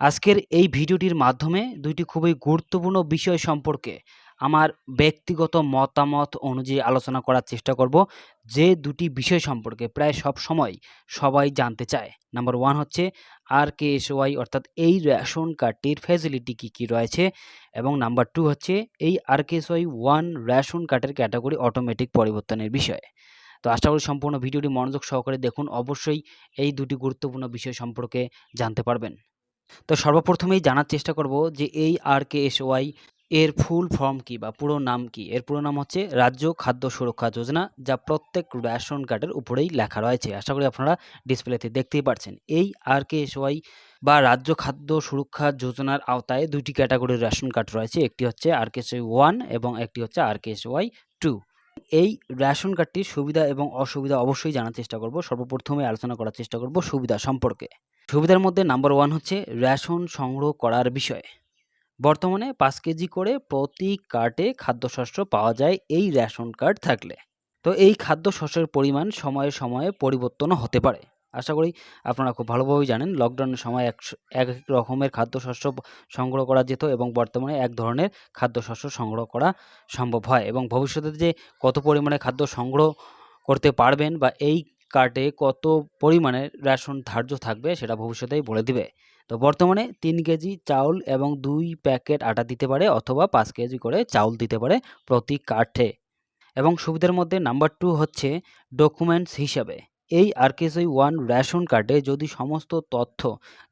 আজকের এই ভিডিওটির মাধ্যমে দুইটি খুবই গুরুত্বপূর্ণ বিষয় সম্পর্কে আমার ব্যক্তিগত মতামত অনুযায়ী আলোচনা করার চেষ্টা করব, যে দুটি বিষয় সম্পর্কে প্রায় সব সময় সবাই জানতে চায়। নাম্বার ওয়ান হচ্ছে আর কে এস ওয়াই অর্থাৎ এই রেশন কার্ডটির ফ্যাসিলিটি কী কী রয়েছে? এবং নাম্বার টু হচ্ছে এই R K S Y one ration কার্ডের ক্যাটাগরি অটোমেটিক পরিবর্তনের বিষয়ে। তো আশা করি সম্পূর্ণ ভিডিওটি মনোযোগ সহকারে দেখুন, অবশ্যই এই দুটি গুরুত্বপূর্ণ বিষয় সম্পর্কে জানতে পারবেন। তো সর্বপ্রথমেই জানার চেষ্টা করব যে এই আর কে এস ওয়াই এর ফুল ফর্ম কি বা পুরো নাম কি? এর পুরো নাম হচ্ছে রাজ্য খাদ্য সুরক্ষা যোজনা, যা প্রত্যেক রেশন কার্ডের উপরেই লেখা রয়েছে। আশা করি আপনারা ডিসপ্লেতে দেখতেই পাচ্ছেন এই আর কে এস ওয়াই বা রাজ্য খাদ্য সুরক্ষা যোজনার আওতায় দুটি ক্যাটাগরির রেশন কার্ড রয়েছে। একটি হচ্ছে আর কে এস ওয়ান এবং একটি হচ্ছে R K S Y two এই রেশন কার্ডটির সুবিধা এবং অসুবিধা অবশ্যই জানার চেষ্টা করব। সর্বপ্রথমে আলোচনা করার চেষ্টা করব সুবিধা সম্পর্কে। সুবিধার মধ্যে নাম্বার ওয়ান হচ্ছে রেশন সংগ্রহ করার বিষয়। বর্তমানে পাঁচ কেজি করে প্রতি কার্টে খাদ্যশস্য পাওয়া যায় এই রেশন কার্ড থাকলে। তো এই খাদ্যশস্যের পরিমাণ সময়ে সময়ে পরিবর্তনও হতে পারে। আশা করি আপনারা খুব ভালোভাবেই জানেন লকডাউনের সময় এক এক রকমের খাদ্যশস্য সংগ্রহ করা যেত এবং বর্তমানে এক ধরনের খাদ্যশস্য সংগ্রহ করা সম্ভব হয় এবং ভবিষ্যতে যে কত পরিমাণে খাদ্য সংগ্রহ করতে পারবেন বা এই কার্ডে কত পরিমাণের রেশন ধার্য থাকবে সেটা ভবিষ্যতেই বলে দিবে। তো বর্তমানে তিন কেজি চাউল এবং দুই প্যাকেট আটা দিতে পারে অথবা পাঁচ কেজি করে চাউল দিতে পারে প্রতি কার্ডে এবং সুবিধার মধ্যে নাম্বার টু হচ্ছে ডকুমেন্টস হিসাবে। এই আরকেসই ওয়ান রেশন কার্ডে যদি সমস্ত তথ্য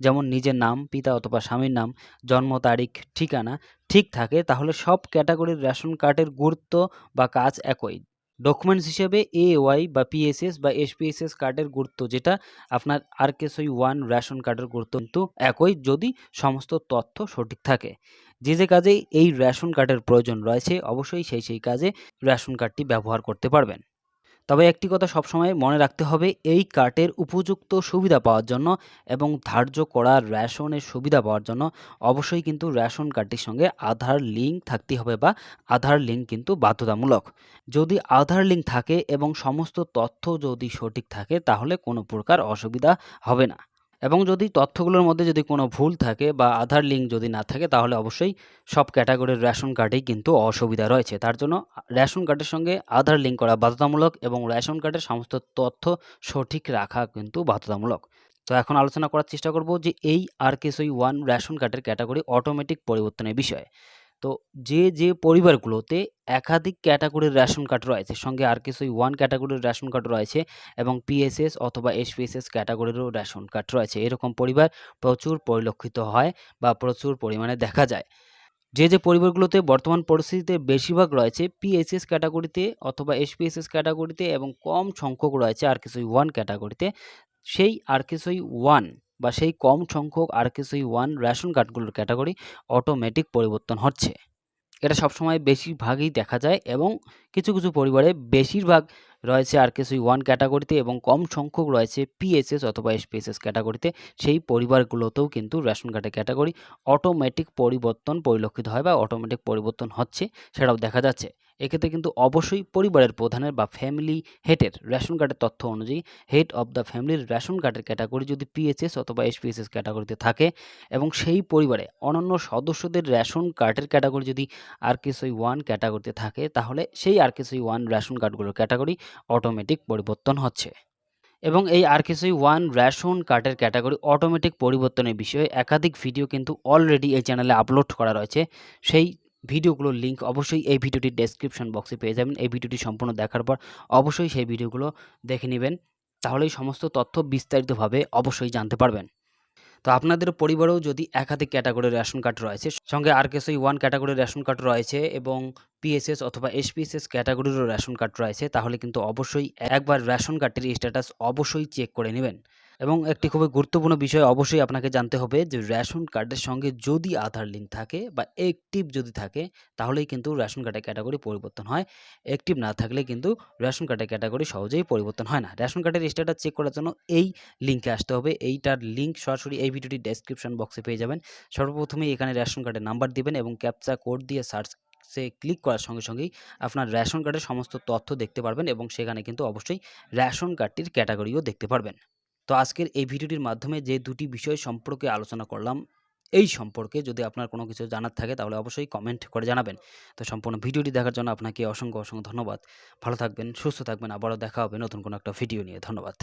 যেমন নিজের নাম, পিতা অথবা স্বামীর নাম, জন্ম, তারিখ, ঠিকানা ঠিক থাকে তাহলে সব ক্যাটাগরির রেশন কার্ডের গুরুত্ব বা কাজ একই। ডকুমেন্টস হিসেবে এ ওয়াই বা পিএসএস বা এসপিএসএস কার্ডের গুরুত্ব, যেটা আপনার আরকেসই ওয়ান রেশন কার্ডের গুরুত্ব কিন্তু একই যদি সমস্ত তথ্য সঠিক থাকে। যে যে কাজে এই রেশন কার্ডের প্রয়োজন রয়েছে, অবশ্যই সেই সেই কাজে রেশন কার্ডটি ব্যবহার করতে পারবেন। তবে একটি কথা সবসময় মনে রাখতে হবে, এই কার্ডের উপযুক্ত সুবিধা পাওয়ার জন্য এবং ধার্য করা রেশনের সুবিধা পাওয়ার জন্য অবশ্যই কিন্তু রেশন কার্ডটির সঙ্গে আধার লিঙ্ক থাকতে হবে বা আধার লিঙ্ক কিন্তু বাধ্যতামূলক। যদি আধার লিঙ্ক থাকে এবং সমস্ত তথ্য যদি সঠিক থাকে তাহলে কোনো প্রকার অসুবিধা হবে না। এবং যদি তথ্যগুলোর মধ্যে যদি কোনো ভুল থাকে বা আধার লিঙ্ক যদি না থাকে, তাহলে অবশ্যই সব ক্যাটাগরির রেশন কার্ডেই কিন্তু অসুবিধা রয়েছে। তার জন্য রেশন কার্ডের সঙ্গে আধার লিঙ্ক করা বাধ্যতামূলক এবং রেশন কার্ডের সমস্ত তথ্য সঠিক রাখা কিন্তু বাধ্যতামূলক। তো এখন আলোচনা করার চেষ্টা করব যে এই R K S Y one ration কার্ডের ক্যাটাগরি অটোমেটিক পরিবর্তনের বিষয়ে। তো যে যে পরিবারগুলোতে একাধিক ক্যাটাগরির রেশন কার্ড রয়েছে, সঙ্গে আর কিছুই ওয়ান ক্যাটাগরির রেশন কার্ড রয়েছে এবং পিএসএস অথবা এসপিএসএস ক্যাটাগরিরও রেশন কার্ড রয়েছে। এরকম পরিবার প্রচুর পরিলক্ষিত হয় বা প্রচুর পরিমাণে দেখা যায়। যে যে পরিবারগুলোতে বর্তমান পরিস্থিতিতে বেশিরভাগ রয়েছে পিএসএস ক্যাটাগরিতে অথবা এসপিএসএস ক্যাটাগরিতে এবং কম সংখ্যক রয়েছে আর কিছুই ওয়ান ক্যাটাগরিতে, সেই আর কিছুই ওয়ান বা সেই কম সংখ্যক R K S Y one ration কার্ডগুলোর category automatic পরিবর্তন হচ্ছে। এটা সবসময় বেশিরভাগই দেখা যায় এবং কিছু কিছু পরিবারে বেশিরভাগ রয়েছে আর কিছুই ওয়ান ক্যাটাগরিতে এবং কম সংখ্যক রয়েছে পিএসএস অথবা এসপিএসএস ক্যাটাগরিতে সেই পরিবারগুলোতেও কিন্তু রেশন কার্ডের ক্যাটাগরি অটোমেটিক পরিবর্তন পরিলক্ষিত হয় বা অটোমেটিক পরিবর্তন হচ্ছে, সেটাও দেখা যাচ্ছে। এক্ষেত্রে কিন্তু অবশ্যই পরিবারের প্রধানের বা ফ্যামিলি হেডের রেশন কার্ডের তথ্য অনুযায়ী হেড অব দ্য ফ্যামিলির রেশন কার্ডের ক্যাটাগরি যদি পিএইচএস অথবা এসপিএসএস ক্যাটাগরিতে থাকে এবং সেই পরিবারে অনন্য সদস্যদের রেশন কার্ডের ক্যাটাগরি যদি আর কেসই ওয়ান ক্যাটাগরিতে থাকে, তাহলে সেই R K S Y one ration কার্ডগুলোর category automatic পরিবর্তন হচ্ছে। এবং এই আর ওয়ান রেশন কার্ডের ক্যাটাগরি অটোমেটিক পরিবর্তনের বিষয়ে একাধিক ভিডিও কিন্তু অলরেডি এই চ্যানেলে আপলোড করা রয়েছে। সেই ভিডিওগুলোর লিঙ্ক অবশ্যই এই ভিডিওটির ডেসক্রিপশন বক্সে পেয়ে যাবেন। এই ভিডিওটি সম্পূর্ণ দেখার পর অবশ্যই সেই ভিডিওগুলো দেখে নেবেন। তাহলেই সমস্ত তথ্য বিস্তারিতভাবে অবশ্যই জানতে পারবেন। তো আপনাদের পরিবারেও যদি একাধিক ক্যাটাগরির রেশন কার্ড রয়েছে, সঙ্গে R K S Y one ক্যাটাগরির রেশন কার্ড রয়েছে এবং পিএসএস অথবা এসপিএসএস ক্যাটাগরিরও রেশন কার্ড রয়েছে, তাহলে কিন্তু অবশ্যই একবার রেশন কার্ডটির স্ট্যাটাস অবশ্যই চেক করে নেবেন। এবং একটি খুবই গুরুত্বপূর্ণ বিষয় অবশ্যই আপনাকে জানতে হবে যে রেশন কার্ডের সঙ্গে যদি আধার লিঙ্ক থাকে বা অ্যাক্টিভ যদি থাকে, তাহলেই কিন্তু রেশন কার্ডের ক্যাটাগরি পরিবর্তন হয়। অ্যাক্টিভ না থাকলে কিন্তু রেশন কার্ডের ক্যাটাগরি সহজেই পরিবর্তন হয় না। রেশন কার্ডের স্ট্যাটাস চেক করার জন্য এই লিঙ্কে আসতে হবে। এইটার লিঙ্ক সরাসরি এই ভিডিওটি ডেসক্রিপশন বক্সে পেয়ে যাবেন। সর্বপ্রথমে এখানে রেশন কার্ডের নাম্বার দিবেন এবং ক্যাপচা কোড দিয়ে সার্চ সে ক্লিক করার সঙ্গে সঙ্গেই আপনার রেশন কার্ডের সমস্ত তথ্য দেখতে পারবেন এবং সেখানে কিন্তু অবশ্যই রেশন কার্ডটির ক্যাটাগরিও দেখতে পারবেন। তো আজকের এই ভিডিওটির মাধ্যমে যে দুটি বিষয় সম্পর্কে আলোচনা করলাম, এই সম্পর্কে যদি আপনার কোনো কিছু জানার থাকে তাহলে অবশ্যই কমেন্ট করে জানাবেন। তো সম্পূর্ণ ভিডিওটি দেখার জন্য আপনাকে অসংখ্য অসংখ্য ধন্যবাদ। ভালো থাকবেন, সুস্থ থাকবেন। আবারও দেখা হবে নতুন কোনো একটা ভিডিও নিয়ে। ধন্যবাদ।